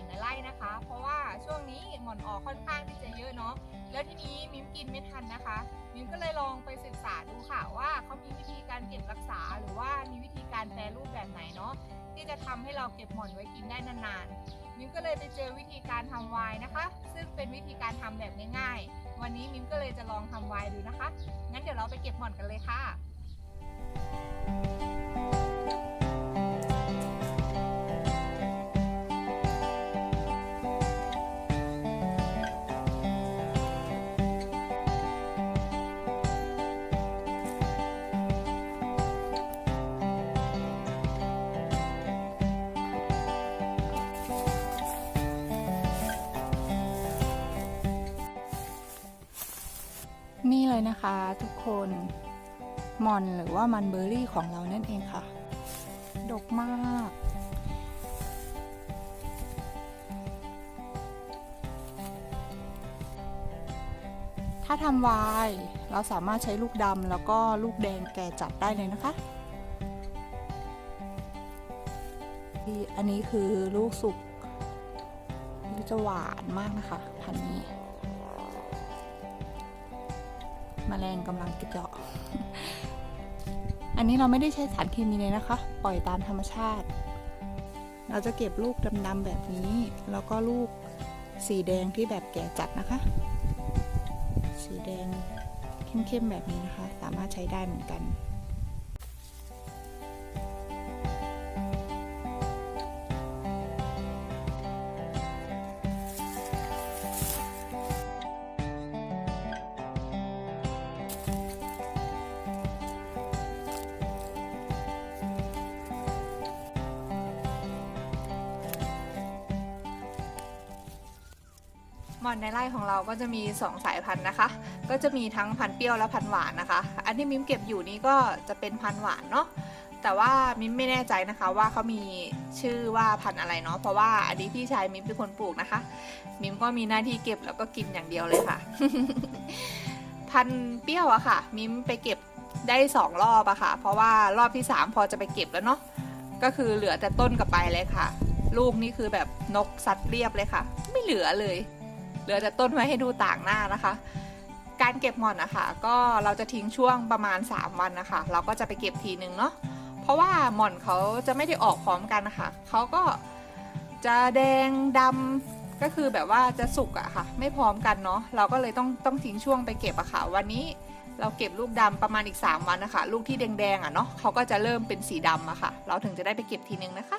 อนในไร่นะคะ เพราะว่าช่วงนี้หม่อนออกค่อนข้างที่จะเยอะเนาะแล้วทีนี้มิมกินไม่ทันนะคะ มิมก็เลยลองไปศึกษาดูค่ะว่าเขามีวิธีการเก็บรักษา หรือว่ามีวิธีการแปรรูปแบบไหนเนาะที่จะทำให้เราเก็บหม่อนไว้กินได้นานๆ มิมก็เลยไปเจอวิธีการทำไวน์นะคะ ซึ่งเป็นวิธีการทำแบบง่ายๆ วันนี้มิมก็เลยจะลองทำไวน์ดูนะคะ งั้นเดี๋ยวเราไปเก็บหม่อนกันเลยค่ะ เลยนะคะทุกคนมอนหรือว่ามันเบอร์รี่ของเรานั่นเองค่ะ ดกมากถ้าทำวายเราสามารถใช้ลูกดำแล้วก็ลูกแดงแก่จัดได้เลยนะคะที่อันนี้คือลูกสุกจะหวานมากนะคะพันนี้ แมลงกำลังกระเจาะ อันนี้เราไม่ได้ใช้สารเคมีเลยนะคะ ปล่อยตามธรรมชาติ เราจะเก็บลูกดำๆแบบนี้ แล้วก็ลูกสีแดงที่แบบแก่จัดนะคะ สีแดงเข้มๆแบบนี้นะคะ สามารถใช้ได้เหมือนกัน หมอนในไร่ของเราก็จะมี 2 สายพันธุ์นะคะ ก็จะมีทั้งพันธุ์เปรี้ยวและพันธุ์หวานนะคะ อันที่มิมเก็บอยู่นี้ก็จะเป็นพันธุ์หวานเนาะ แต่ว่ามิมไม่แน่ใจนะคะว่าเขามีชื่อว่าพันธุ์อะไรเนาะ เพราะว่าอันนี้พี่ชายมิมเป็นคนปลูกนะคะ มิมก็มีหน้าที่เก็บแล้วก็กินอย่างเดียวเลยค่ะ พันธุ์เปรี้ยวอะค่ะ มิมไปเก็บได้สองรอบอะค่ะ เพราะว่ารอบที่สามพอจะไปเก็บแล้วเนาะ ก็คือเหลือแต่ต้นกับใบเลยค่ะ ลูกนี่คือแบบนกสัตว์เรียบเลยค่ะ ไม่เหลือเลย เหลือแต่ต้นไว้ให้ดูต่างหน้านะคะ การเก็บหม่อนนะคะก็เราจะทิ้งช่วงประมาณ 3 วันนะคะ เราก็จะไปเก็บทีนึงเนาะเพราะว่าหม่อนเขาจะไม่ได้ออกพร้อมกันนะคะเขาก็จะแดงดำก็คือแบบว่าจะสุกอะค่ะ ไม่พร้อมกันเนาะเราก็เลยต้องต้องทิ้งช่วงไปเก็บอะค่ะ วันนี้เราเก็บลูกดำประมาณอีก 3 วันนะคะ ลูกที่แดงๆอะเนาะเขาก็จะเริ่มเป็นสีดำอะค่ะ เราถึงจะได้ไปเก็บทีนึงนะคะ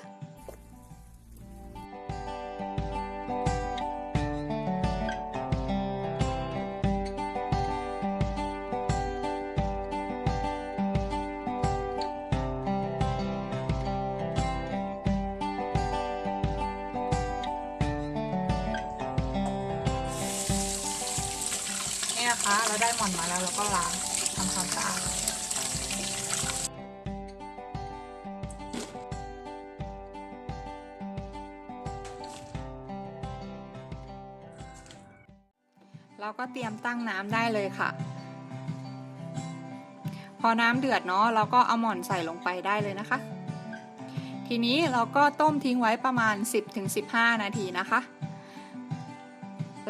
นะคะ เราได้หม่อนมาแล้วเราก็ล้างทำความสะอาดเราก็เตรียมตั้งน้ำได้เลยค่ะ พอน้ำเดือดเนาะเราก็เอาหม่อนใส่ลงไปได้เลยนะคะ ทีนี้เราก็ต้มทิ้งไว้ประมาณ 10-15 นาทีนะคะ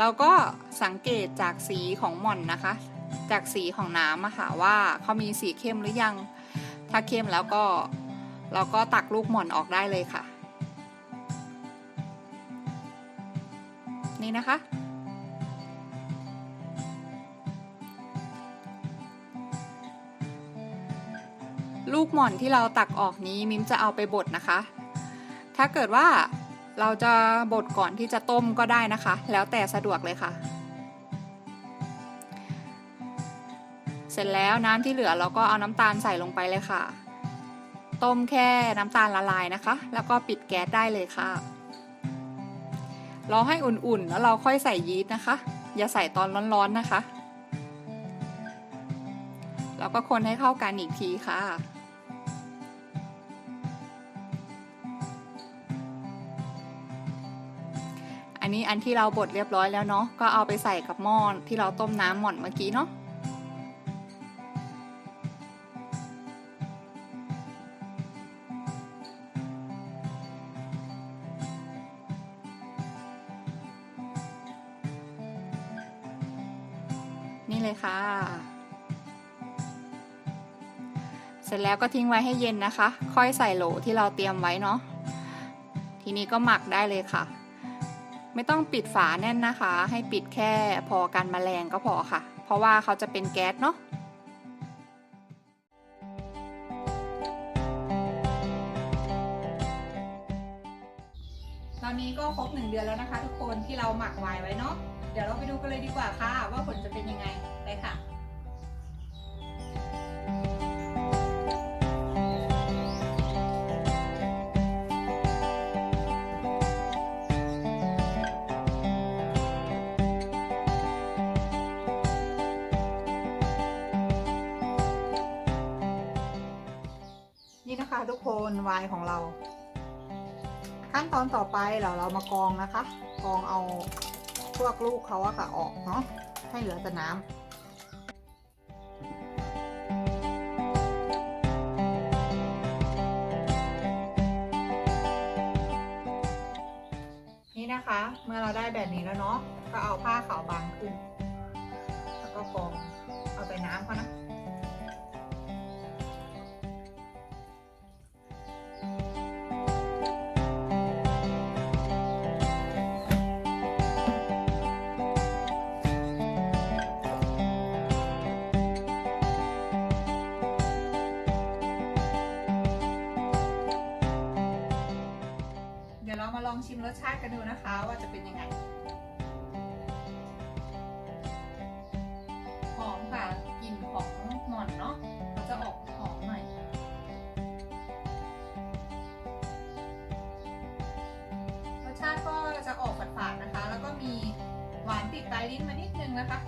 เราก็สังเกตจากสีของหม่อนนะคะ จากสีของน้ำอะค่ะว่าเขามีสีเข้มหรือยัง ถ้าเข้มแล้วก็เราก็ตักลูกหม่อนออกได้เลยค่ะ นี่นะคะลูกหม่อนที่เราตักออกนี้มิมจะเอาไปบดนะคะ ถ้าเกิดว่า เราจะบดก่อนที่จะต้มก็ได้นะคะ แล้วแต่สะดวกเลยค่ะ เสร็จแล้วน้ำที่เหลือเราก็เอาน้ำตาลใส่ลงไปเลยค่ะ ต้มแค่น้ำตาลละลายนะคะ แล้วก็ปิดแก๊สได้เลยค่ะ รอให้อุ่นๆ แล้วเราค่อยใส่ยีสต์นะคะ อย่าใส่ตอนร้อนๆนะคะ แล้วก็คนให้เข้ากันอีกทีค่ะ นี้อันที่เราบดเรียบร้อยแล้วเนาะก็เอาไปใส่กับหม้อที่เราต้มน้ำหม่อนเมื่อกี้เนาะนี่เลยค่ะ เสร็จแล้วก็ทิ้งไว้ให้เย็นนะคะ ค่อยใส่โหลที่เราเตรียมไว้เนาะทีนี้ก็หมักได้เลยค่ะ ไม่ต้องปิดฝาแน่นนะคะ ให้ปิดแค่พอกันแมลงก็พอค่ะ เพราะว่าเขาจะเป็นแก๊สเนาะตอนนี้ก็ครบหนึ่งเดือนแล้วนะคะ ทุกคนที่เราหมักไว้ไว้เนาะเดี๋ยวเราไปดูกันเลยดีกว่าค่ะ ว่าผลจะเป็นยังไงไปค่ะ ทุกคนไวน์ของเรา ขั้นตอนต่อไปเราเรามากรองนะคะกรองเอาพวกลูกเขาอะค่ะออกเนาะให้เหลือแต่น้ำนี่นะคะ เมื่อเราได้แบบนี้แล้วเนาะก็เอาผ้าขาวบางขึ้น แล้วก็กรองเอาแต่น้ำเขานะ ชิมรสชาติกันดูนะคะว่าจะเป็นยังไง หอมค่ะกลิ่นของหม่อนเนาะมันจะออกหอมหน่อยรสชาติก็จะออกฝาดๆนะคะ แล้วก็มีหวานติดปลายลิ้นมานิดนึงนะคะ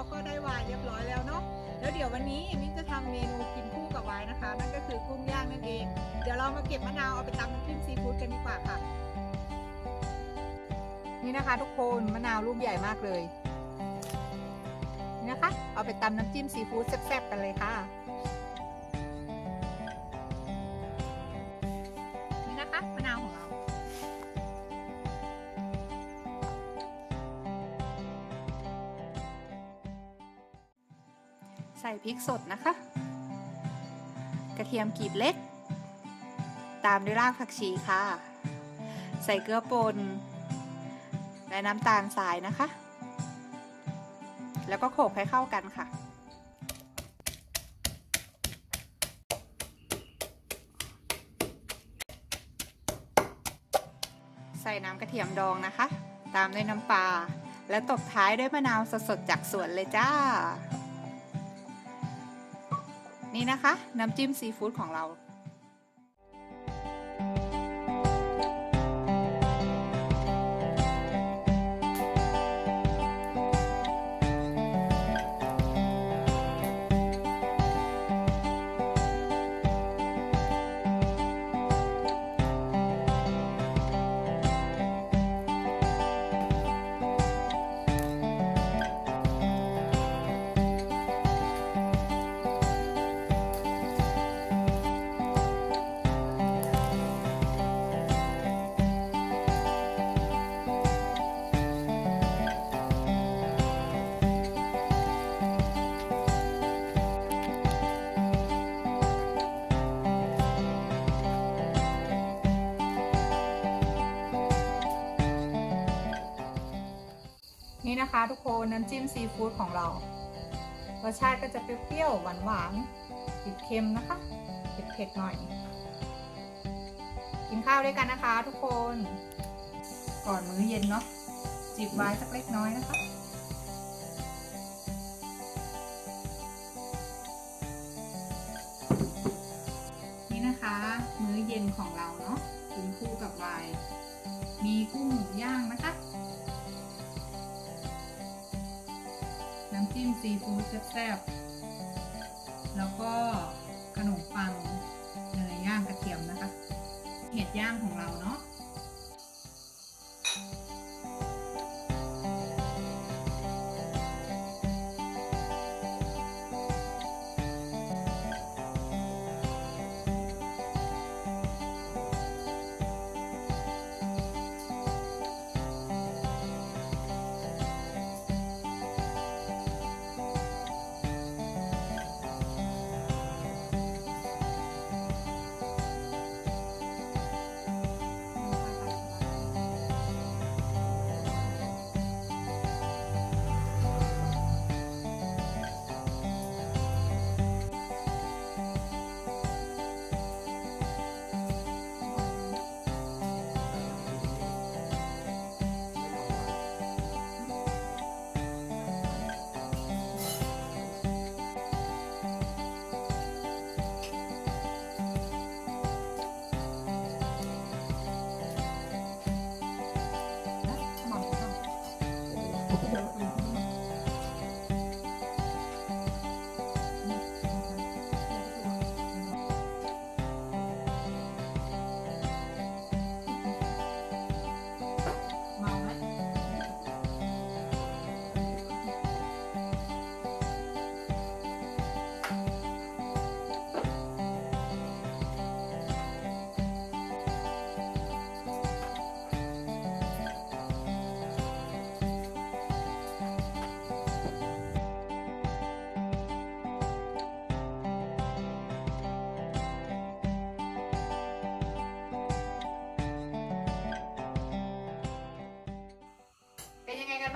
เราก็ได้ไวายเรียบร้อยแล้วเนาะแล้วเดี๋ยววันนี้มิ้นจะทำเมนูกินคู่กับไวายนะคะ นั่นก็คือกุ้งย่างนั่นเอง เดี๋ยวเรามาเก็บมะนาวเอาไปตำน้ำจิ้มซีฟู้ดกันดีกว่าค่ะ นี่นะคะ ทุกคนมะนาวลูกใหญ่มากเลย นี่นะคะ เอาไปตำน้ำจิ้มซีฟู้ดแซ่บๆกันเลยค่ะ พริกสดนะคะ กระเทียมกรีบเล็ก ตามด้วยรากผักชีค่ะ ใส่เกลือป่นและน้ำตาลทรายนะคะ แล้วก็โขลกให้เข้ากันค่ะใส่น้ำกระเทียมดองนะคะ ตามด้วยน้ำปลา และตบท้ายด้วยมะนาวสดๆจากสวนเลยจ้า นี่นะคะ น้ำจิ้มซีฟู้ดของเรา นะคะ ทุกคนน้ำจิ้มซีฟู้ดของเรารสชาติก็จะเปรี้ยวๆหวานๆติดเค็มนะคะเผ็ดๆหน่อย กินข้าวด้วยกันนะคะ ทุกคน ก่อนมื้อเย็นเนาะจิบไว้สักเล็กน้อยนะคะนี่นะคะ มื้อเย็นของเราเนาะกินคู่กับไวน์มีกุ้งหมูย่างนะคะ จิ้มซีฟู้ดแซ่บๆ แล้วก็ขนมปังเนยย่างกระเทียมนะคะ เห็ดย่างของเราเนาะ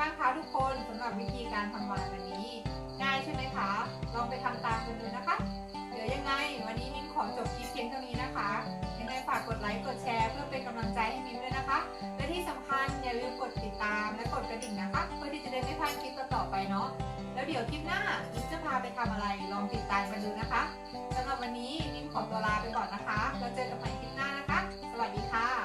บ้างคะทุกคนสำหรับวิธีการทำวานวันนี้ง่ายใช่ไหมคะ ลองไปทำตามกันดูนะคะ เดี๋ยวยังไง วันนี้มิ้นขอจบคลิปเพียงเท่านี้นะคะยังไงฝากกดไลค์กดแชร์เพื่อเป็นกำลังใจให้มิ้นด้วยนะคะ และที่สำคัญอย่าลืมกดติดตามและกดกระดิ่งนะคะ เพื่อที่จะได้ไม่พลาดคลิปต่อไปเนาะแล้วเดี๋ยวคลิปหน้ามิ้นจะพาไปทำอะไรลองติดตามกันดูนะคะสำหรับวันนี้มิ้นขอตัวลาไปก่อนนะคะแล้วเจอกันใหม่คลิปหน้านะคะ สวัสดีค่ะ